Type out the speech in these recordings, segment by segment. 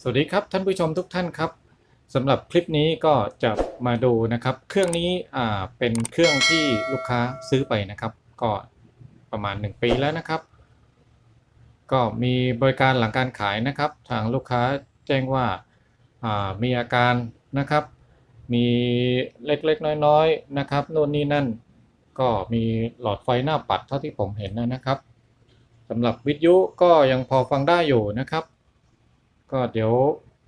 สวัสดีครับท่านผู้ชมทุกท่านครับสำหรับคลิปนี้ก็จะมาดูนะครับ เครื่องนี้อ่าเป็นเครื่องที่ลูกค้าซื้อไปนะครับ ก็ประมาณ 1 ปีแล้วนะครับ ก็มีบริการหลังการขายนะครับ ทางลูกค้าแจ้งว่าอ่ามีอาการนะครับ มีเล็กๆน้อยๆนะครับโน่นนี่นั่น ก็มีหลอดไฟหน้าปัดเท่าที่ผมเห็นนะครับสำหรับวิทยุก็ยังพอฟังได้อยู่นะครับ ก็เดี๋ยว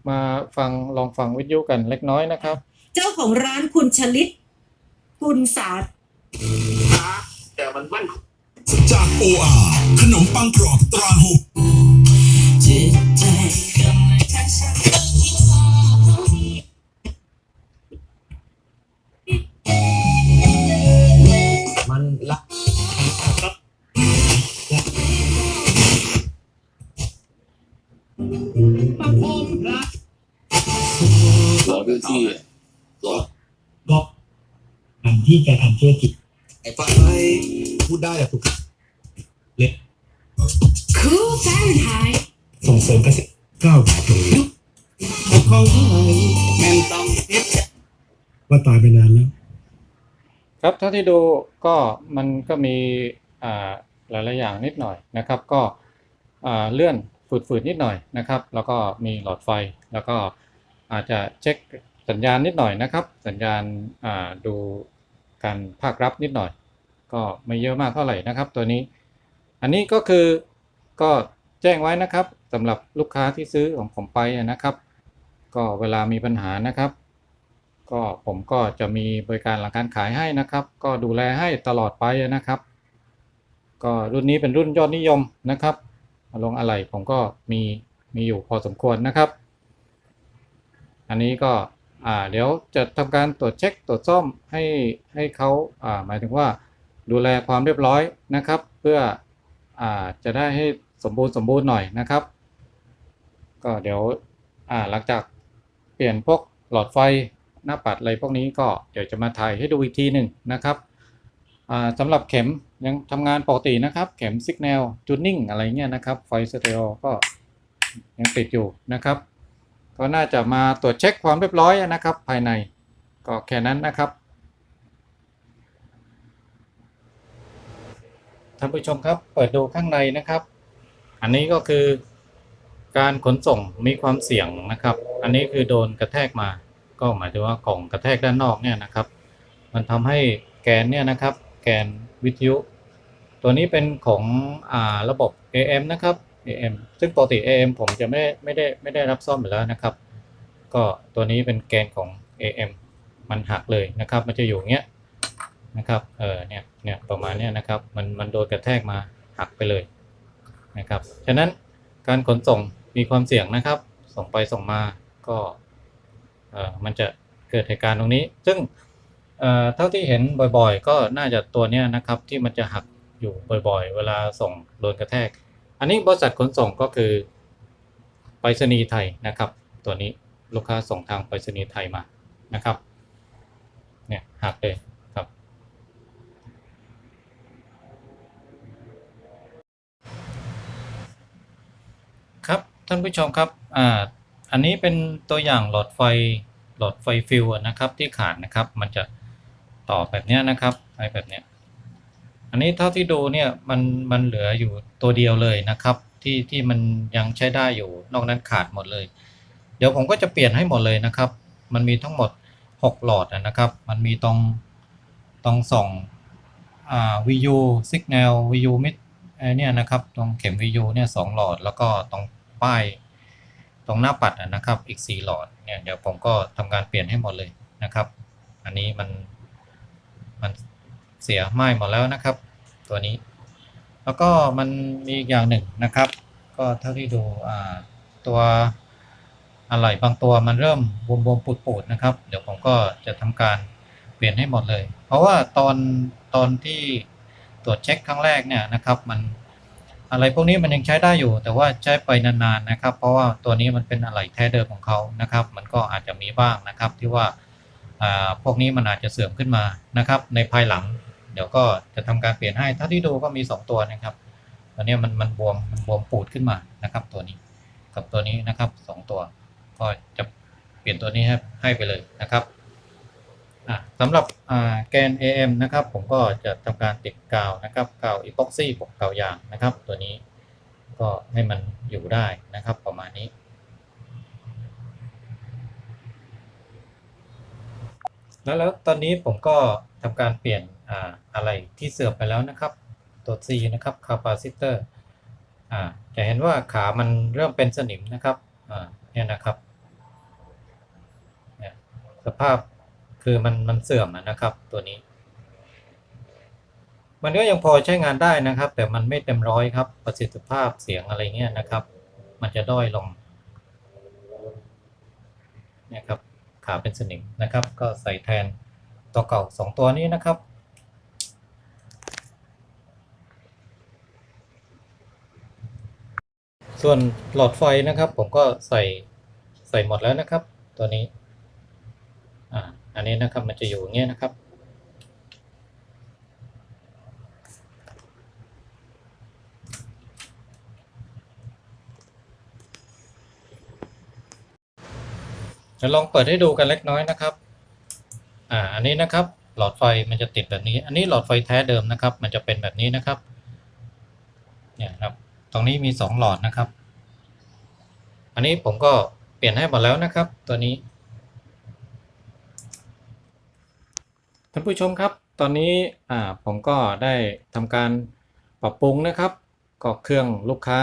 มาฟังลองฟังวิทยุกันเล็กน้อยนะครับ เจ้าของร้านคุณชลิตกุลสาแต่มันมั่นคงจาก OR ขนมปังกรอบตราหุบจิตใจก็ไม่ทันฉันมันละประพรมพระ หลอด้วยที่หลอก็ทำที่การทำธุรกิจไอ้ไฟพูดได้แหละถูกเล็กคูแฟรนไฮต์ส่งเสริมเกษตรก้าวตรงนี้ของแม่งต้องเฮ็ดว่าตายไปนานแล้ว ครับเท่าที่ดูก็มันก็มีอ่าหลายๆอย่างนิดหน่อยนะครับ ก็เลื่อน ฝืดๆนิดหน่อยนะครับ แล้วก็มีหลอดไฟ แล้วก็อาจจะเช็คสัญญาณนิดหน่อยนะครับ สัญญาณาดูการภาครับนิดหน่อย ก็ไม่เยอะมากเท่าไหร่นะครับ ตัวนี้ อันนี้ก็คือก็แจ้งไว้นะครับสำหรับลูกค้าที่ซื้อของผมไปนะครับ ก็เวลามีปัญหานะครับ ก็ผมก็จะมีบริการหลังการขายให้นะครับ ก็ดูแลให้ตลอดไปนะครับ ก็รุ่นนี้เป็นรุ่นยอดนิยมนะครับ ลงอะไรผมก็มีมีอยู่พอสมควรนะครับ อันนี้ก็เดี๋ยวจะทำการตรวจเช็คตรวจซ่อมให้ให้เขาาหมายถึงว่าดูแลความเรียบร้อยนะครับ เพื่ออจะได้ให้สมบูรณ์สมบูรณ์หน่อยนะครับ ก็เดี๋ยวหลังจากเปลี่ยนพวกหลอดไฟหน้าปัดอะไรพวกนี้ก็เดี๋ยวจะมาถ่ายให้ดูอีกทีหนึ่งนะครับ สำหรับเข็มยังทำงานปกตินะครับ เข็มสัญญาณจูนนิ่งอะไรเงี้ยนะครับ ไฟสเตอริโอก็ยังติดอยู่นะครับ ก็น่าจะมาตรวจเช็คความเรียบร้อยนะครับ ภายในก็แค่นั้นนะครับท่านผู้ชมครับ เปิดดูข้างในนะครับ อันนี้ก็คือการขนส่งมีความเสี่ยงนะครับ อันนี้คือโดนกระแทกมา ก็หมายถึงว่ากล่องกระแทกด้านนอกเนี่ยนะครับ มันทำให้แกนเนี่ยนะครับ แกนวิทยุ ตัวนี้เป็นของอ่าระบบ AM นะครับ AM ซึ่งปกติ AM ผมจะไม่ไม่ได้ไม่ได้รับซ่อมอยู่แล้วนะครับ ก็ตัวนี้เป็นแกนของ AM มันหักเลยนะครับ มันจะอยู่เงี้ยนะครับ เออเนี่ยเนี่ยประมาณเนี้ยนะครับ มันมันโดนกระแทกมาหักไปเลยนะครับ ฉะนั้นการขนส่งมีความเสี่ยงนะครับ ส่งไปส่งมาก็เออมันจะเกิดเหตุการณ์ตรงนี้ ซึ่ง เท่าที่เห็นบ่อยๆ ก็น่าจะตัวนี้นะครับที่มันจะหักอยู่บ่อยๆ เวลาส่งโดนกระแทก อันนี้บริษัทขนส่งก็คือไปรษณีย์ไทยนะครับ ตัวนี้ลูกค้าส่งทางไปรษณีย์ไทยมานะครับเนี่ยหักเลยครับ ครับท่านผู้ชมครับอ่าอันนี้เป็นตัวอย่างหลอดไฟหลอดไฟฟิวนะครับที่ขาดนะครับมันจะ ต่อแบบนี้นะครับไอแบบนี้อันนี้เท่าที่ดูเนี่ยมันมันเหลืออยู่ตัวเดียวเลยนะครับ ที่ที่มันยังใช้ได้อยู่นอกนั้นขาดหมดเลย เดี๋ยวผมก็จะเปลี่ยนให้หมดเลยนะครับ มันมีทั้งหมด 6 หลอดนะครับ มันมีตรงตรงส่องอ่า VU Signal VU Mid ไอเนี่ยนะครับตรงเข็ม VU เนี่ยสองหลอด แล้วก็ตรงป้ายตรงหน้าปัดนะครับอีก 4 หลอดเนี่ยเดี๋ยวผมก็ทำการเปลี่ยนให้หมดเลยนะครับ อันนี้มัน มันเสียไหม้หมดแล้วนะครับ ตัวนี้ แล้วก็มันมีอีกอย่างหนึ่งนะครับ ก็เท่าที่ดูอ่าตัวอะไหล่บางตัวมันเริ่มบวมๆปูดๆนะครับ เดี๋ยวผมก็จะทำการเปลี่ยนให้หมดเลย เพราะว่าตอนตอนที่ตรวจเช็คครั้งแรกเนี่ยนะครับมันอะไรพวกนี้มันยังใช้ได้อยู่ แต่ว่าใช้ไปนานๆนะครับ เพราะว่าตัวนี้มันเป็นอะไหล่แท้เดิมของเขานะครับ มันก็อาจจะมีบ้างนะครับที่ว่า พวกนี้มันอาจจะเสื่อมขึ้นมานะครับ ในภายหลัง เดี๋ยวก็จะทำการเปลี่ยนให้ถ้าที่ดูก็มี 2 ตัวนะครับตัวนี้มันมันบวมมันบวมปูดขึ้นมานะครับ ตัวนี้กับตัวนี้นะครับสองตัวก็จะเปลี่ยนตัวนี้ให้ให้ไปเลยนะครับสำหรับแกน AM นะครับ ผมก็จะทำการติดกาวนะครับกาวอีพ็อกซี่บวกกาวยางนะครับ ตัวนี้ก็ให้มันอยู่ได้นะครับประมาณนี้ แล้วแล้วตอนนี้ผมก็ทำการเปลี่ยนอ่าอะไรที่เสื่อมไปแล้วนะครับ ตัว C นะครับ capacitor อ่าจะเห็นว่าขามันเริ่มเป็นสนิมนะครับอ่าเนี่ยนะครับสภาพคือมันมันเสื่อมนะครับตัวนี้ มันก็ยังพอใช้งานได้นะครับ แต่มันไม่เต็มร้อยครับ ประสิทธิภาพเสียงอะไรเงี้ยนะครับ มันจะด้อยลงเนี่ยครับ ขาเป็นสนิมนะครับ ก็ใส่แทนตัวเก่าสองตัวนี้นะครับ ส่วนหลอดไฟนะครับผมก็ใส่ใส่หมดแล้วนะครับ ตัวนี้อ่าอันนี้นะครับมันจะอยู่เงี้ยนะครับ จะลองเปิดให้ดูกันเล็กน้อยนะครับ อ่า อันนี้นะครับ หลอดไฟมันจะติดแบบนี้ อันนี้หลอดไฟแท้เดิมนะครับ มันจะเป็นแบบนี้นะครับ เนี่ยครับ ตรงนี้มีสองหลอดนะครับ อันนี้ผมก็เปลี่ยนให้หมดแล้วนะครับ ตัวนี้ ท่านผู้ชมครับ ตอนนี้ อ่า ผมก็ได้ทำการปรับปรุงนะครับ ก็เครื่องลูกค้า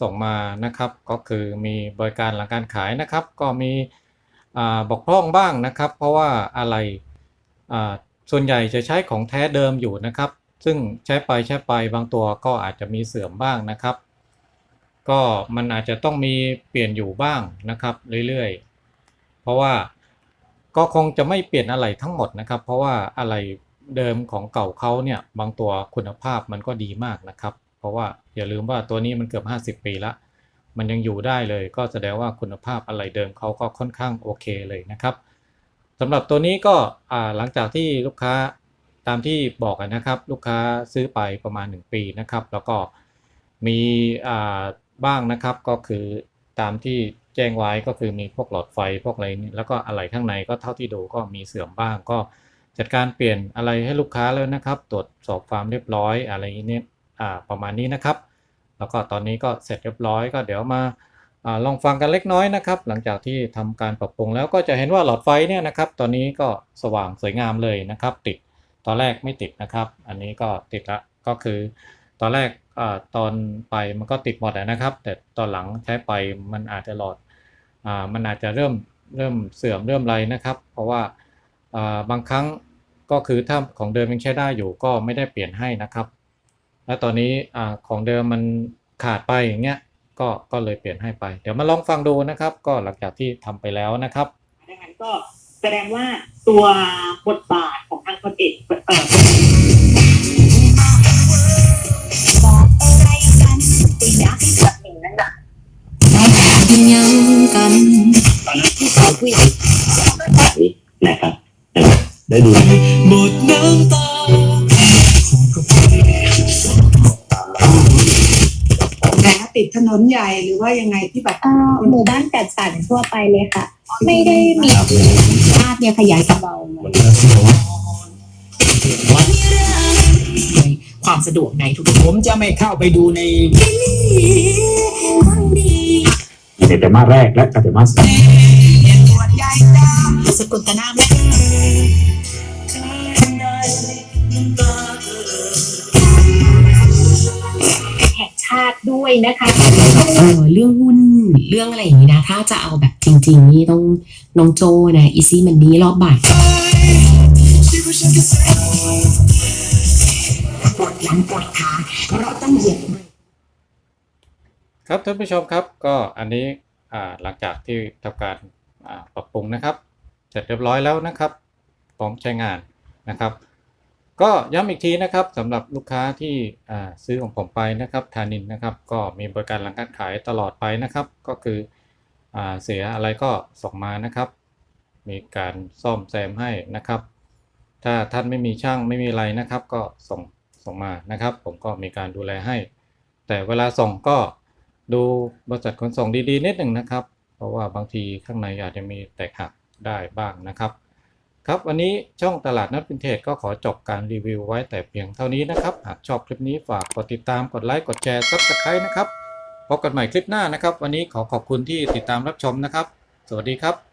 ส่งมานะครับ ก็คือมีบริการหลังการขายนะครับ ก็มีบกพร่องบ้างนะครับ เพราะว่าอะไรส่วนใหญ่จะใช้ของแท้เดิมอยู่นะครับ ซึ่งใช้ไปใช้ไปบางตัวก็อาจจะมีเสื่อมบ้างนะครับ ก็มันอาจจะต้องมีเปลี่ยนอยู่บ้างนะครับเรื่อยๆ เพราะว่าก็คงจะไม่เปลี่ยนอะไรทั้งหมดนะครับ เพราะว่าอะไรเดิมของเก่าเขาเนี่ยบางตัวคุณภาพมันก็ดีมากนะครับ เพราะว่าอย่าลืมว่าตัวนี้มันเกือบ 50 ปีละ มันยังอยู่ได้เลย ก็แสดงว่าคุณภาพอะไรเดิมเขาก็ค่อนข้างโอเคเลยนะครับสำหรับตัวนี้ก็หลังจากที่ลูกค้าตามที่บอกนะครับ ลูกค้าซื้อไปประมาณ 1 ปีนะครับ แล้วก็มีบ้างนะครับก็คือตามที่แจ้งไว้ก็คือมีพวกหลอดไฟพวกอะไรนี่แล้วก็อะไรข้างในก็เท่าที่ดูก็มีเสื่อมบ้างก็จัดการเปลี่ยนอะไรให้ลูกค้าแล้วนะครับ ตรวจสอบความเรียบร้อยอะไรนี้ ประมาณนี้นะครับ แล้วก็ตอนนี้ก็เสร็จเรียบร้อยก็เดี๋ยวมาอลองฟังกันเล็กน้อยนะครับ หลังจากที่ทำการปรับปรุงแล้วก็จะเห็นว่าหลอดไฟเนี่ยนะครับ ตอนนี้ก็สว่างสวยงามเลยนะครับ ติดตอนแรกไม่ติดนะครับ อันนี้ก็ติดละก็คือ ตอนแรกอตอนไปมันก็ติดหมดนะครับ แต่ตอนหลังใช้ไปมันอาจจะหลอดอมันอาจจะเริ่มเริ่มเสื่อมเริ่มไรนะครับ เพราะว่าบางครั้งก็คือถ้าของเดิมยังใช้ได้อยู่ก็ไม่ได้เปลี่ยนให้นะครับ แล้วตอนนี้อ่าของเดิมมันขาดไปอย่างเงี้ยก็ก็เลยเปลี่ยนให้ไป เดี๋ยวมาลองฟังดูนะครับ ก็หลังจากที่ทำไปแล้วนะครับดังนั้นก็แสดงว่าตัวบทบาทของทางพลเอกเอ่อบอกอะไรกันก็อยากให้แบบหนึ่งนั่นแหละไม่ทำยังกันตอนนั้นที่เขาผู้ใหญ่นะครับได้ดูหมดน้ำตา นนใหญ่หรือว่ายังไงที่แบบเอ่อหมู่บ้านจัดสรรทั่วไปเลยค่ะ ไม่ได้มีภาพเนี่ยขยายเบาๆความสะดวกในทุกผมจะไม่เข้าไปดูในในไตรมาสแรกและไตรมาสสองสกุลตนาแม่ ด้วยนะคะเออเรื่องหุ้นเรื่องอะไรอย่างนี้นะ ถ้าจะเอาแบบจริง ๆ นี่ต้องน้องโจนะอีซี่มันนี้รอบบ่ายปวดหลังปวดขาเราต้องเหยียบครับท่านผู้ชมครับก็อันนี้อ่าหลังจากที่ทำการอ่าปรับปรุงนะครับ เสร็จเรียบร้อยแล้วนะครับพร้อมใช้งานนะครับ ก็ย้ำอีกทีนะครับสำหรับลูกค้าที่ซื้อของผมไปนะครับทานินนะครับ ก็มีบริการหลังการขายตลอดไปนะครับ ก็คืออเสียอะไรก็ส่งมานะครับ มีการซ่อมแซมให้นะครับ ถ้าท่านไม่มีช่างไม่มีอะไรนะครับ ก็ส่งส่งมานะครับ ผมก็มีการดูแลให้ แต่เวลาส่งก็ดูบริษัทขนส่งดีๆนิดหนึ่งนะครับ เพราะว่าบางทีข้างในอาจจะมีแตกหักได้บ้างนะครับ ครับวันนี้ช่องตลาดนัดวินเทจก็ขอจบการรีวิวไว้แต่เพียงเท่านี้นะครับ หากชอบคลิปนี้ฝากกดติดตามกดไลค์กดแชร์ซับสไครต์นะครับพบกันใหม่คลิปหน้านะครับ วันนี้ขอขอบคุณที่ติดตามรับชมนะครับ สวัสดีครับ